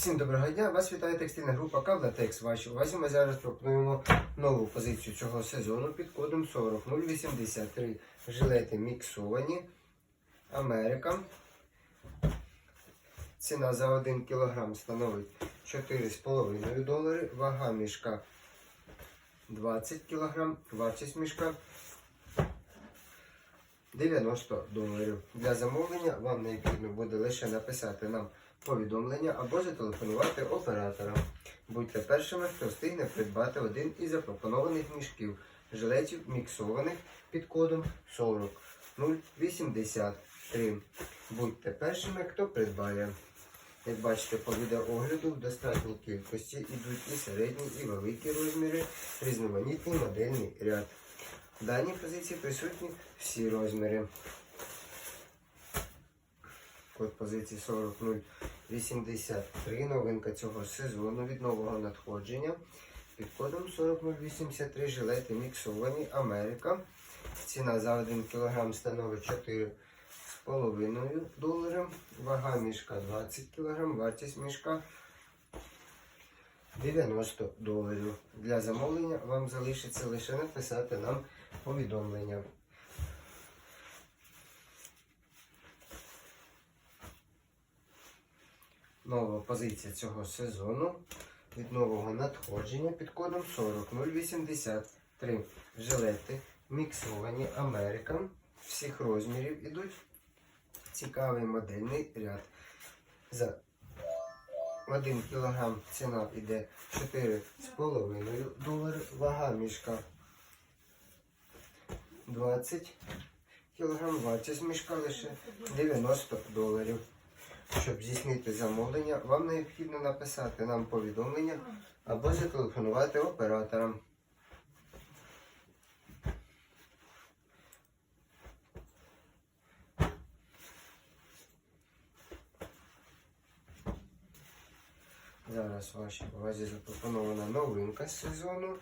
Всім доброго дня! Вас вітає текстильна група Кавлатекс. Вашій увазі ми зараз пропонуємо нову позицію цього сезону під кодом 40083. Жилети міксовані. Америка. Ціна за 1 кг становить 4,5 долари. Вага мішка 20 кг. Вартість мішка 90 доларів. Для замовлення вам необхідно буде лише написати нам повідомлення або зателефонувати операторам. Будьте першими, хто встигне придбати один із запропонованих мішків жилетів міксованих під кодом 40083. Будьте першими, хто придбає. Як бачите по відеоогляду, в достатній кількості йдуть і середні, і великі розміри, різноманітний модельний ряд. В даній позиції присутні всі розміри. Код позиції 40083. Новинка цього сезону від нового надходження. Під кодом 40083 жилети міксовані Америка. Ціна за 1 кг становить 4,5 доларів. Вага мішка 20 кг. Вартість мішка 90 доларів. Для замовлення вам залишиться лише написати нам повідомлення. Нова позиція цього сезону від нового надходження під кодом 40083. Жилети міксовані Америка. Всіх розмірів ідуть. Цікавий модельний ряд. За 1 кг ціна йде 4,5 долари. Вага мішка 20 кг. Вартість мішка лише 90 доларів. Щоб здійснити замовлення, вам необхідно написати нам повідомлення або зателефонувати операторам. Зараз вашій увазі запропонована новинка з сезону.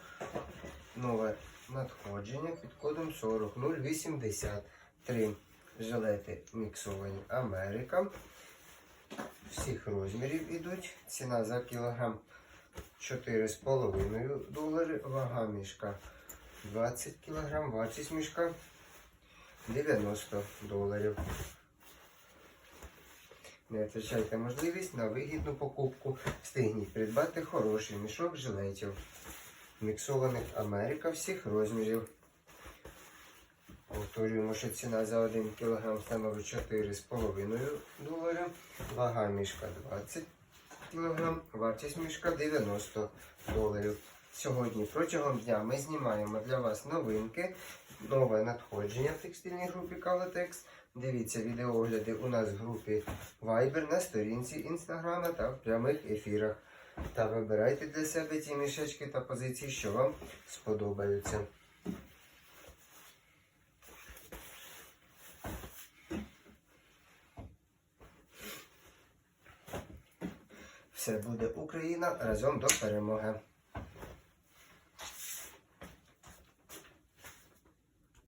Нове надходження під кодом 40083. Жилети міксовані Америка всіх розмірів ідуть. Ціна за кілограм 4,5 долари. Вага мішка 20 кг. Вартість мішка 90 доларів. Не втрачайте можливість на вигідну покупку. Встигніть придбати хороший мішок жилетів. Міксованих Америка всіх розмірів. Повторюємо, що ціна за 1 кг становить 4,5 доларів. Вага мішка 20 кг, вартість мішка 90 доларів. Сьогодні протягом дня ми знімаємо для вас новинки, нове надходження в текстильній групі Калатекс. Дивіться відеоогляди у нас в групі Viber на сторінці Інстаграма та в прямих ефірах. Та вибирайте для себе ті мішечки та позиції, що вам сподобаються. Все буде Україна разом до перемоги.